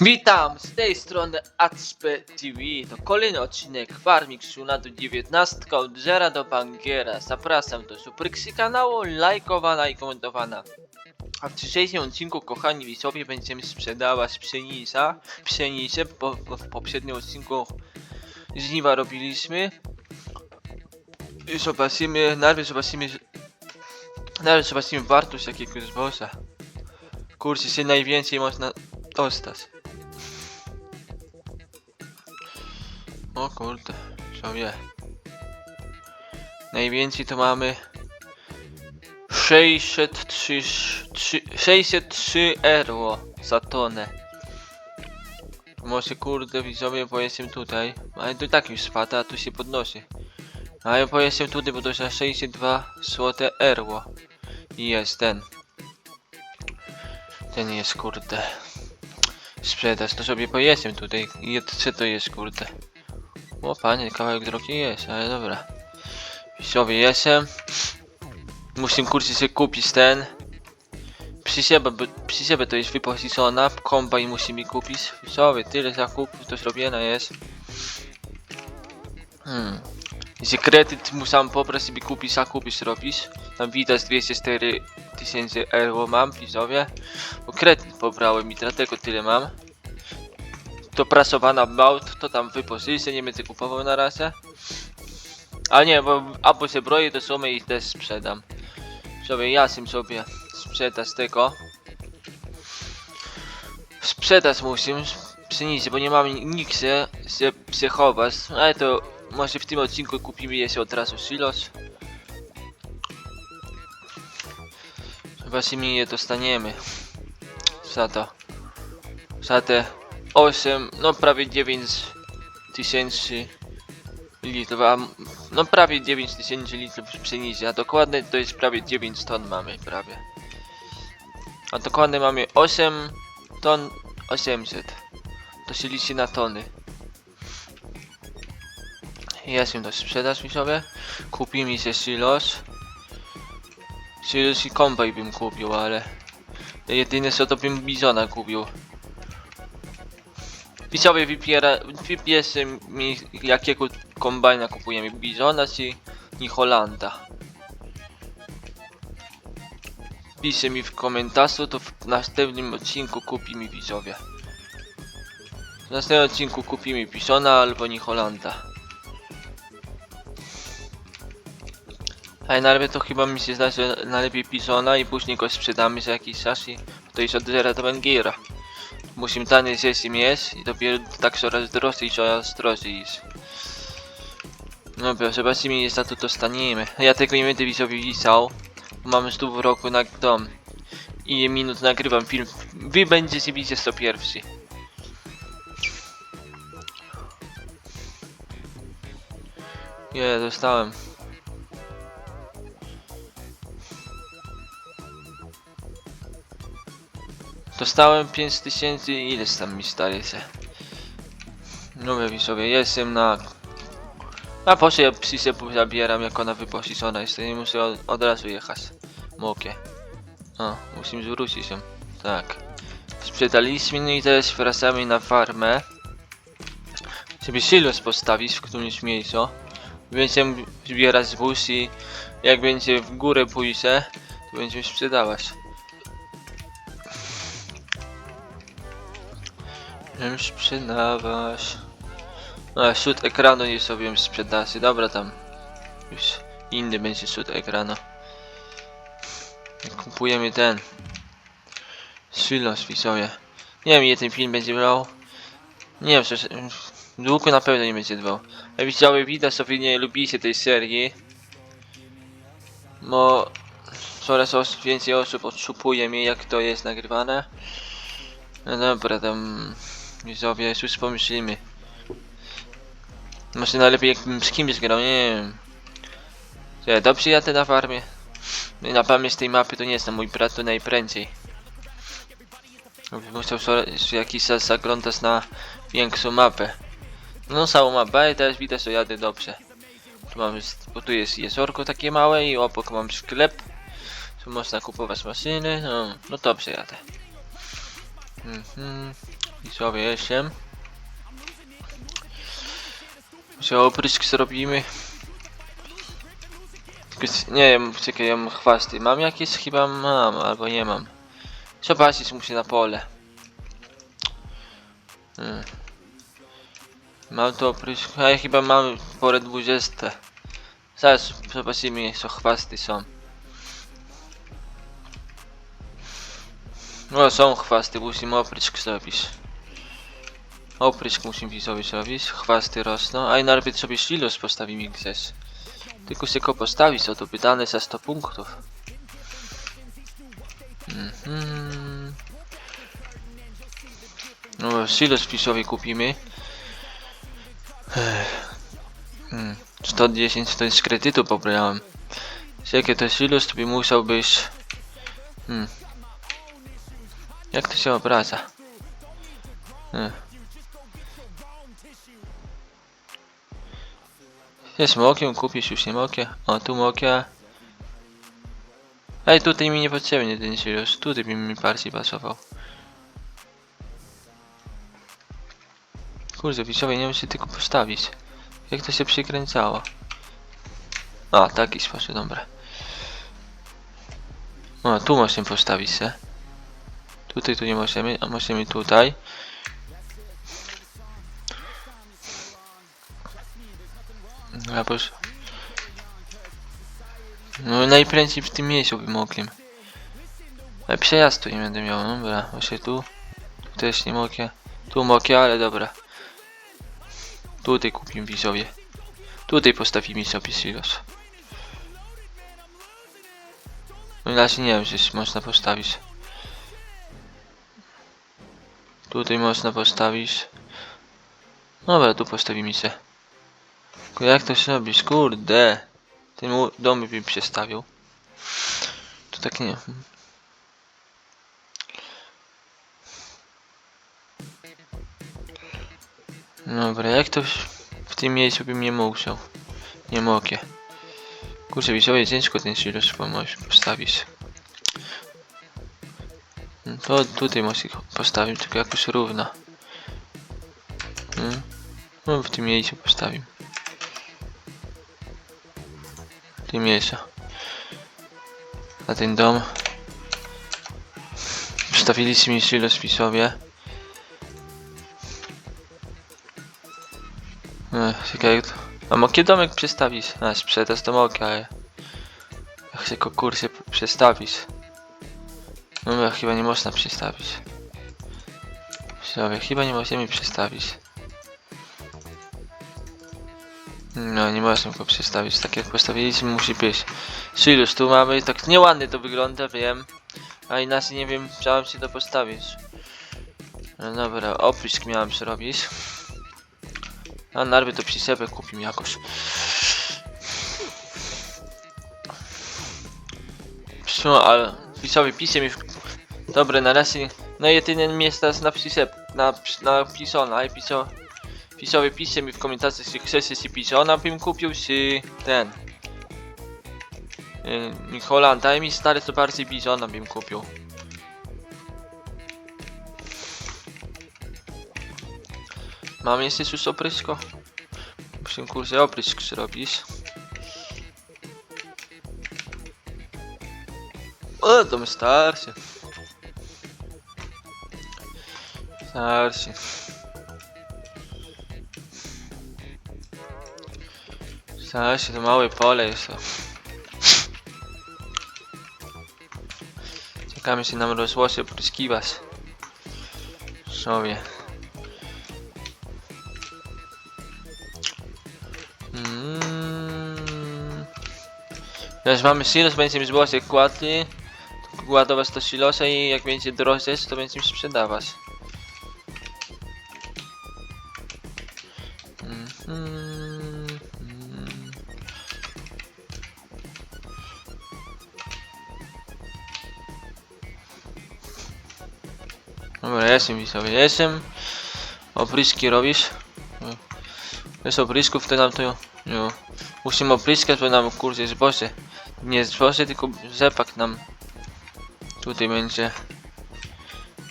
Witam, z tej strony Acpe TV. To kolejny odcinek Farming Shunadu 19 od zera do bangiera. Zapraszam do subskrypcji kanału, lajkowana i komentowana. A w dzisiejszym odcinku, kochani widzowie, będziemy sprzedawać pszenica, pszenicę, bo w poprzednim odcinku żniwa robiliśmy. I zobaczymy, najpierw zobaczymy, najpierw zobaczymy wartość jakiego zboża. Kurczę, się najwięcej można dostać. O kurde, sobie. Najwięcej to mamy 603, trzy- 603 euro za tonę. Może kurde widzowie, bo jestem tutaj. Ale i tak już spada, a tu się podnosi. Ale bo jestem tutaj, bo to za 62 złote euro. I jest ten. Ten jest kurde. Sprzedaż, to sobie pojesem tutaj. I co to jest kurde? O panie, kawałek drogi jest, ale dobra. Sobie jestem. Muszę kurczę sobie kupić ten. Przy siebie, przy siebie to jest wypożyczona. Kombajn musi mi kupić. Sobie, tyle zakupów to zrobione jest. Hmm. Jeśli kredyt muszę poprosić mi kupić zakup zrobić. Tam widać 204 tysięcy euro mam widzowie. Bo kredyt pobrałem i dlatego tyle mam. To prasowana małt, to tam wypożyczę, nie będę kupował na razie. A nie, bo albo się broję do sumy i też sprzedam. Sobie jasym sobie sprzedać tego. Sprzedać muszę pszenicy, bo nie mam nikt się, się, się chować. Ale to może w tym odcinku kupimy jeszcze od razu silos. Zobaczymy je dostaniemy. Za to. Za te 8, no prawie 9 tysięcy litrów, a no prawie 9 tysięcy litrów pszenicy, a dokładnie to jest prawie 9 ton mamy, prawie. A dokładnie mamy 8 ton 800. To się liczy na tony. Jest im do sprzedaż mi sobie. Kupi mi się silos. Silos i kombaj bym kupił, ale jedyne co to bym bizona kupił. Wybiera, wybierze mi jakiego kombajna kupujemy, Bizona czy New Hollanda. Pisze mi w komentarzu, to w następnym odcinku kupi mi. W następnym odcinku kupimy Bizona albo New Hollanda. Ale najlepiej to chyba mi się zda, że najlepiej Bizona i później go sprzedamy za jakiś czas i to jest od zera do Węgiera. Musimy taniej zjeść im jest i dopiero tak coraz drożej, coraz drożej jest. Dobra, zobaczymy ile za to dostaniemy. Ja tego nie będę widzowi pisał. 100 w roku na dom. Ile minut nagrywam film. Wy będziecie widzieć to pierwszy. Nie, dostałem. Dostałem 5000 i ileś tam mi staje się. No wiem sobie, jestem na... A po ja psy zabieram jak ona wypożyczona jest, nie muszę od, od razu jechać. Mokie. O, musimy zwrócić się. Tak. Sprzedaliśmy no i teraz wracamy na farmę. Żeby postawić w którymś miejscu. Będziemy zbierać zbóż i jak będzie w górę pójdzie, to będziemy sprzedawać. Będziemy sprzedawać. A, szut ekranu nie sobie sprzedaży. Dobra tam. Już inny będzie szut ekranu. Kupujemy ten. Silos widzowie. Nie wiem ile ten film będzie brał. Nie wiem, że długo na pewno nie będzie trwał. A widzowie widać, że wy nie lubicie tej serii. Bo coraz os więcej osób odszupuje mnie jak to jest nagrywane. No dobra, tam widzowie już pomyślimy. Może najlepiej jakbym z kimś grał, nie wiem. Ja dobrze jadę na farmie. No i Na pamięć tej mapy to nie jest na mój brat to najprędzej. Musiał jakiś czas zaglądać na większą mapę. No całą mapę, ale teraz widać, że jadę dobrze. Tu mamy, bo tu jest jeziorko takie małe i obok mam sklep. Tu można kupować maszyny, no, no dobrze jadę. Mhm. Widzowie, jestem. Może oprysk zrobimy. Nie wiem, czekaj, ja mam chwasty. Mam jakieś? Chyba mam, albo nie mam. Zobaczyć muszę na pole. Hmm. Mam to oprysk, a ja chyba mam porę 20. Zaraz zobaczymy, co chwasty są. No są chwasty, musimy oprysk zrobić. Oprysk musimy widzowie zrobić, chwasty rosną, a i najpierw sobie silos postawimy gdzieś. Tylko się go postawić, co to wydane za 100 punktów. Mhm. No, silos pisowy kupimy. Hmm. 110 to jest z kredytu pobrałem. Jakie to silos, to by musiał być... Hmm. Jak to się obraca? Hmm. Jest mokiem, kupisz już nie mokie. O, tu mokie. Ej, tutaj mi niepotrzebny ten silos. Tutaj by mi bardziej pasował. Kurde, widzowie, nie wiem się tylko postawić. Jak to się przykręcało? A, taki sposób, dobra. O, tu możemy postawić się. Tutaj tu nie możemy, a możemy tutaj. Proszę. No najprędzej w tym miejscu by mogłem. Ale przejazdu nie będę miał, dobra. Właśnie tu. Tu też nie mogę. Tu mogę, ale dobra. Tutaj kupimy widzowie. Tutaj postawimy sobie silos. No inaczej nie wiem, czy można postawić. Tutaj można postawić. Dobra, tu postawimy się. Jak to się robić? Kurde. Ten mu- dom bym przestawił. To tak nie. Dobra, jak to w- tym miejscu bym nie musiał. Nie mogę. Kurczę, widzowie, ciężko ten pomóc postawić. No To tutaj go postawić, tylko jakoś równo. Hmm? No w tym miejscu postawił. W tym miejscu. Na ten dom. Postawiliśmy silos pisowie. Ech, czekaj, jak. A mogę domek przestawić? A, sprzedaż to mogę, ale... Ja chcę konkursy p- przestawić. No chyba nie można przestawić. Sobie, chyba nie możemy przestawić. No, nie można go przestawić. Tak jak postawiliśmy, musi być. Silus tu mamy, tak nieładnie to wygląda, wiem. A inaczej nie wiem, chciałem się to postawić. No dobra, oprysk miałem zrobić. A narwy to przy sobie kupimy jakoś. No, ale pisowi pisze mi w... Dobre, na razie... No jedyne miejsce jest na pisep, na, na pisona, i piso... Pisowi pisze mi w komentarzach, czy chcecie si pisona, bym kupił, czy ten... Yy, Holand, daj mi stary, to bardziej bizona bym kupił. Mam jeszcze już oprysko? Muszę kurczę oprysk zrobić. O, to mi starszy. Starszy. Starszy, to małe pole jest to. Czekamy się nam rozłoży opryskiwać. Sobie. Mm. Teraz mamy silos, będziemy złożyć kładki. Ładować to silosa i jak będzie drożeć, to będziemy sprzedawać. Dobra, jestem widzowie, jestem. Opryski robisz. Bez oprysków to nam to... No. Musimy opryskać, bo nam kurde zboże. Nie zboże, tylko rzepak nam... Tutaj będzie...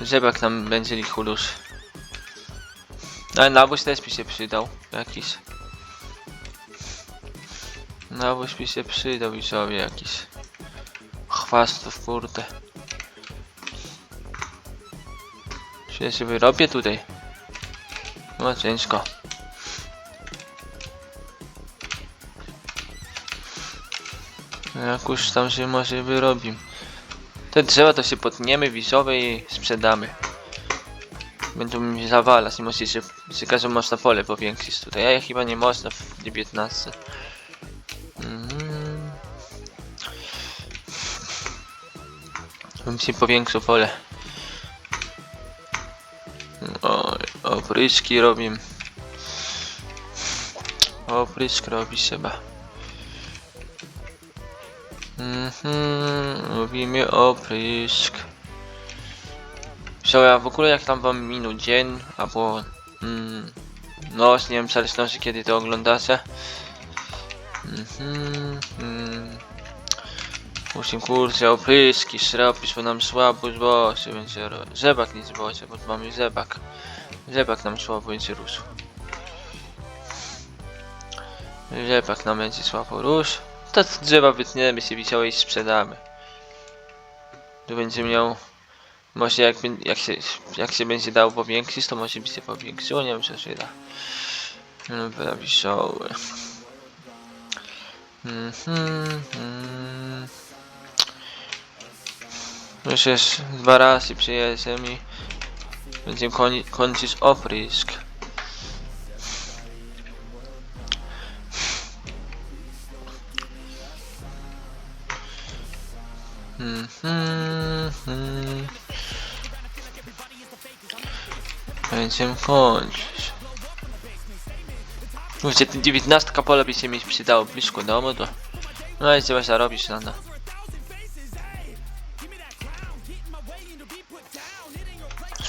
Rzepak nam będzie lichulus. Ale nawóz też mi się przydał. Jakiś. Nawóz mi się przydał i sobie jakiś. Chwastów kurde. Ja się wyrobię tutaj? No ciężko. Jakoś tam się może wyrobim. Te drzewa to się potniemy wizowe i sprzedamy. Będą mi zawalać, musi się, się każą można pole powiększyć tutaj, ja chyba nie można w 19. Mhm. Bym się powiększył pole. Opryczki robim. Oprysk robi trzeba. Mhm, robimy oprysk. Ja w ogóle jak tam wam minął dzień, albo mm, noc, nie wiem zależności kiedy to oglądacie. Mhm, mm. Musimy kurczę opryski zrobić, bo nam słabo zboże będzie ro... Zebak nie zboże, bo mamy zebak. Zebak nam słabo będzie rósł. Zebak nam będzie słabo rósł. To drzewa wytniemy się wisiało i sprzedamy. Tu będzie miał może jak, jak, się, jak się będzie dało powiększyć, to może by się powiększyło, nie wiem czy się da. Dobra, wesoły. Mhm, mhm. Już jest dwa razy przyjeżdżam i będziemy koni- kończyć oprysk. Mhm. Będziemy kończyć. Mówicie, ten 19 pole by się mi przydało blisko domu, to... No i trzeba zarobić na to.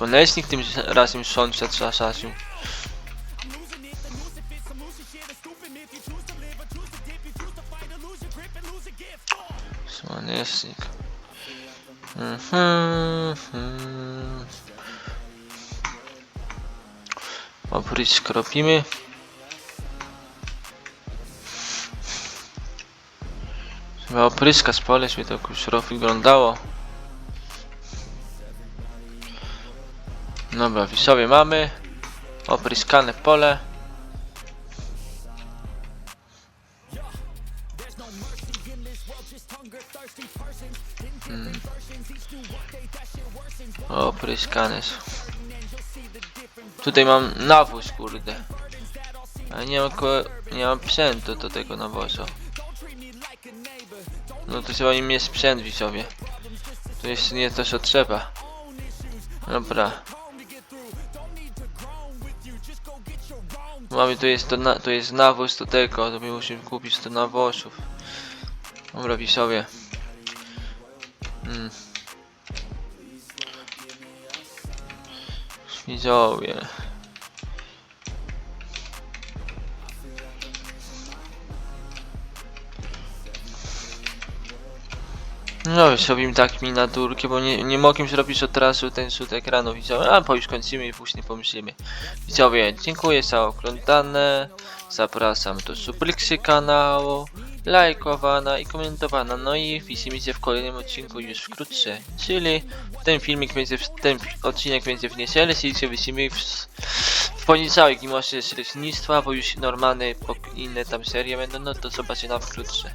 Słonecznik tym razem sąsiad zasadził. Słonecznik. Mhm, mhm. Oprysk robimy. Chyba opryska z pole, żeby to jakoś wyglądało. Dobra, wisowie mamy. Opryskane pole. Mm. Opryskane są. Tutaj mam nawóz, kurde. Ale nie mam, nie mam sprzętu do tego nawozu. No to trzeba im jest sprzęt widzowie. To jeszcze nie to co trzeba. Dobra. Mamy tu jest to, na, to jest nawóz do tego, to my musimy kupić to nawozów. Dobra widzowie. Mm. Widzowie. No, zrobimy tak miniaturkę, bo nie, nie mogłem zrobić od razu ten rzut ekranu widzowie, a po już kończymy i później pomyślimy. Widzowie, dziękuję za oglądane, zapraszam do subskrypcji kanału, lajkowana i komentowana, no i widzimy się w kolejnym odcinku już wkrótce, czyli ten filmik będzie, w, ten odcinek będzie w niedzielę, czyli się widzimy w, w poniedziałek, mimo że jest leśnictwa, bo już normalne, inne tam serie będą, no to zobaczymy na wkrótce.